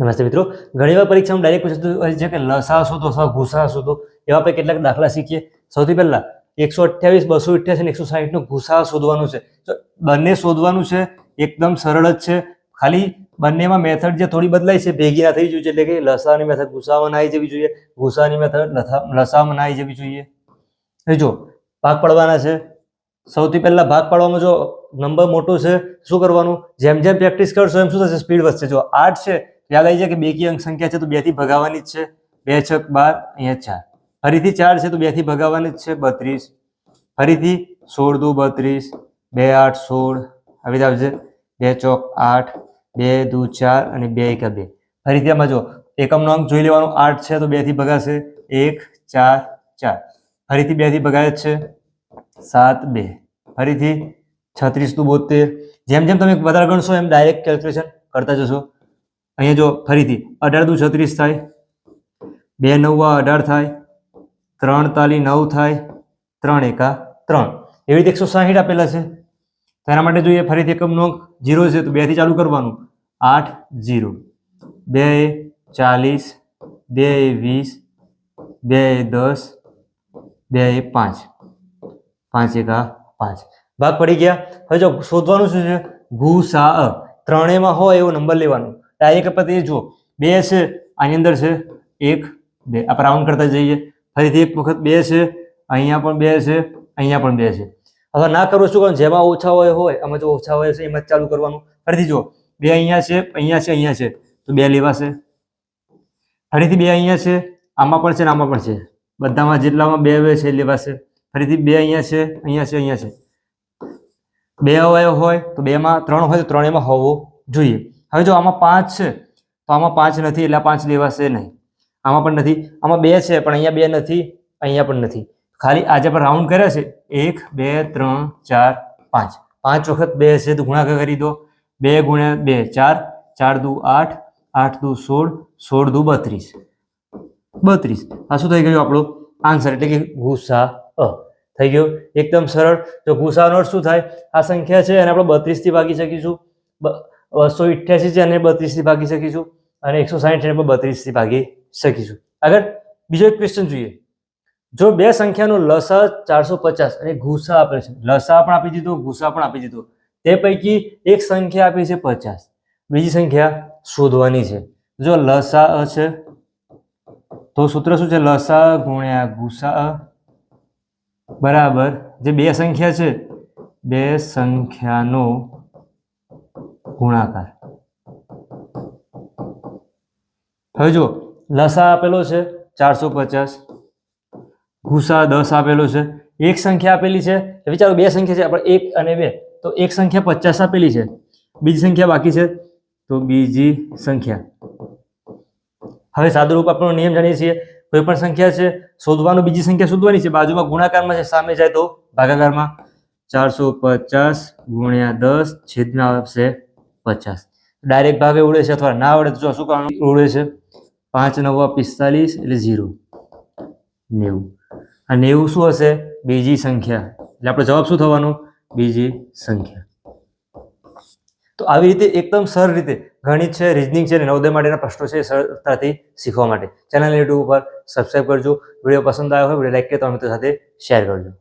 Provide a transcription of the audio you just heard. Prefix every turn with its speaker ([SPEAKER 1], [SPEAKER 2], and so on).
[SPEAKER 1] નમસ્તે મિત્રો. ઘણીવાર પરીક્ષામાં ડાયરેક્ટ પૂછતું હોય છે કે લસા શોધો અથવા ગુસા શોધો એવા આપણે કેટલાક દાખલા શીખીએ. સૌથી પહેલા એકસો અઠ્યાવીસ, બસો અઠ્યાસી અને એકસો સાહીઠનો ગુસા શોધવાનું છે. તો બંને શોધવાનું છે. એકદમ સરળ જ છે. ખાલી બંનેમાં મેથડ જે થોડી બદલાઈ છે, ભેગી ના થઈ જોઈએ. એટલે કે લસાની મેથડ ગુસામાં આવી જવી જોઈએ. ગુસાની મેથડ લસામાં આવી જવી જોઈએ. જો, ભાગ પડવાના છે. સૌથી પહેલા ભાગ પાડવામાં જો નંબર મોટો છે, શું કરવાનું? જેમ જેમ પ્રેક્ટિસ કરશો એમ શું થશે? સ્પીડ વધશે. જો આઠ છે યાદ આવી જાય કે બે કી અંક સંખ્યા છે તો બેથી ભગાવવાની જ છે. બે છક બાર, અહીંયા ચાર. ફરીથી ચાર છે તો બેથી ભગાવવાની જ છે, બત્રીસ. ફરીથી સોળ દુ બત્રીસ, બે આઠ સોળ. આવી આવશે. બે ચોક આઠ, બે દુ ચાર અને બે એક બે. ફરીથી આમાં જો એકમનો અંક જોઈ લેવાનો, આઠ છે તો બેથી ભગાશે. એક, ચાર ચાર. ફરીથી બેથી ભગાય જ છે. સાત, બે. ફરીથી છત્રીસ દુ બોતેર જેમ જેમ તમે વધારે ગણશો એમ ડાયરેક્ટ કેલ્ક્યુલેશન કરતા જશો. અહીંયા જો ફરીથી અઢાર દુ છત્રીસ થાય, બે નવ્વા અઢાર થાય, ત્રણ તાલી નવ થાય, ત્રણ એકા ત્રણ. એવી રીતે એકસો સાહીઠ આપેલા છે. તેના માટે જોઈએ ફરીથી એકમનો અંક જીરો છે, તો બેથી ચાલુ કરવાનું. આઠ જીરો. બે ચાલીસ, બે વીસ, બે દસ, બે પાંચ. પાંચ એકા પાંચ. ભાગ પડી ગયા. હવે જો શોધવાનું શું છે? ગુ સા ત્રણેયમાં હોય એવો નંબર લેવાનો. ડાયરેક્ટ એક એ જુઓ. બે છે, આની અંદર છે, એક, બે. આપણે રાઉન્ડ કરતા જઈએ. ફરીથી એક વખત બે છે, અહીંયા પણ બે છે, અહીંયા પણ બે છે. હવે ના કરવું શું કરવાનું જેમાં ઓછા હોય હોય. આમાં જો ઓછા હોય છે, એમાં જ ચાલુ કરવાનું. ફરીથી જુઓ. બે અહીંયા છે અહીંયા છે અહીંયા છે. તો બે લેવાશે ફરીથી બે અહીંયા છે, આમાં પણ છે ને આમાં પણ છે. બધામાં જેટલામાં બે હોય છે લેવાશે ફરીથી બે અહીંયા છે અહીંયા છે અહીંયા છે. બે અવયવ હોય તો બેમાં ત્રણ હોય તો ત્રણેયમાં હોવો જોઈએ. હવે જો આમાં પાંચ છે, તો આમાં પાંચ નથી, એટલે પાંચ લેવાશે નહીં. આમાં પણ નથી, આમાં બે છે, પણ અહીંયા બે નથી, અહીંયા પણ નથી. ખાલી આજે પણ રાઉન્ડ કર્યા છે. એક, બે, ત્રણ, ચાર, પાંચ. પાંચ વખત બે છે, તો ગુણાકાર કરી દો. બે ગુણ્યા બે, ચાર. ચાર દુ આઠ આઠ દુ સોળ સોળ દુ બત્રીસ. બત્રીસ. આ શું થઈ ગયું આપણું? આન્સર એટલે કે ગુસા અ. થઈ ગયો? એકદમ સરળ. તો ગુસાનો શું થાય? આ સંખ્યા છે, અને આપણે બત્રીસથી ભાગી શકીશું. બસો ઇઠ્યાસી છે અને બત્રીસથી ભાગી શકીશું અને એકસો સાહીઠ પણ બત્રીસથી ભાગી શકીશું. આગળ બીજો એક ક્વેશ્ચન જોઈએ. જો બે સંખ્યાનો લસા ચારસો પચાસ અને ગુસા આપે છે, લસા પણ આપી દીધો ગુસા પણ આપી દીધો, તે પૈકી એક સંખ્યા આપી છે પચાસ. બીજી સંખ્યા શોધવાની છે. જો લસા અ છે, તો સૂત્ર શું છે? લસા ગુણ્યા ગુસા બરાબર. જે બે સંખ્યા છે, બે સંખ્યાનો ગુણાકાર. હવે જો લસા આપેલો છે ચારસો પચાસ. ગુસા દસ આપેલો છે. એક સંખ્યા આપેલી છે. વિચારો બે સંખ્યા છે. આપણે એક અને બે. તો એક સંખ્યા પચાસ આપેલી છે. બીજી સંખ્યા બાકી છે. તો બીજી સંખ્યા. હવે સાદુરૂપ આપણો નિયમ જાણીએ છીએ. કોઈ પણ સંખ્યા છે, શોધવાનું બીજી સંખ્યા શોધવાની છે. બાજુમાં ગુણાકારમાં છે, સામે જાય તો ભાગાકારમાં. ચારસો પચાસ ગુણ્યા દસ છેદમાં આવશે પચાસ. ડાયરેક્ટ ભાગે ઉડે છે અથવા ના આવડે તો જો શું કરવાનું? ઉડે છે પાંચ, નવા, પિસ્તાલીસ એટલે ઝીરો નેવું. આ નેવું શું હશે? બીજી સંખ્યા. એટલે આપણો જવાબ શું થવાનો? બીજી સંખ્યા. તો આવી રીતે એકદમ સરળ રીતે ગણિત છે રિઝનિંગ છે અને નવોદય માટેના પ્રશ્નો છે સરળતાથી શીખવા માટે. ચેનલ યુટ્યુબ ઉપર સબસ્ક્રાઈબ કરજો. વીડિયો પસંદ આવ્યો હોય, વીડિયો લાઈક કે તમારા મિત્રો સાથે શેર કરજો.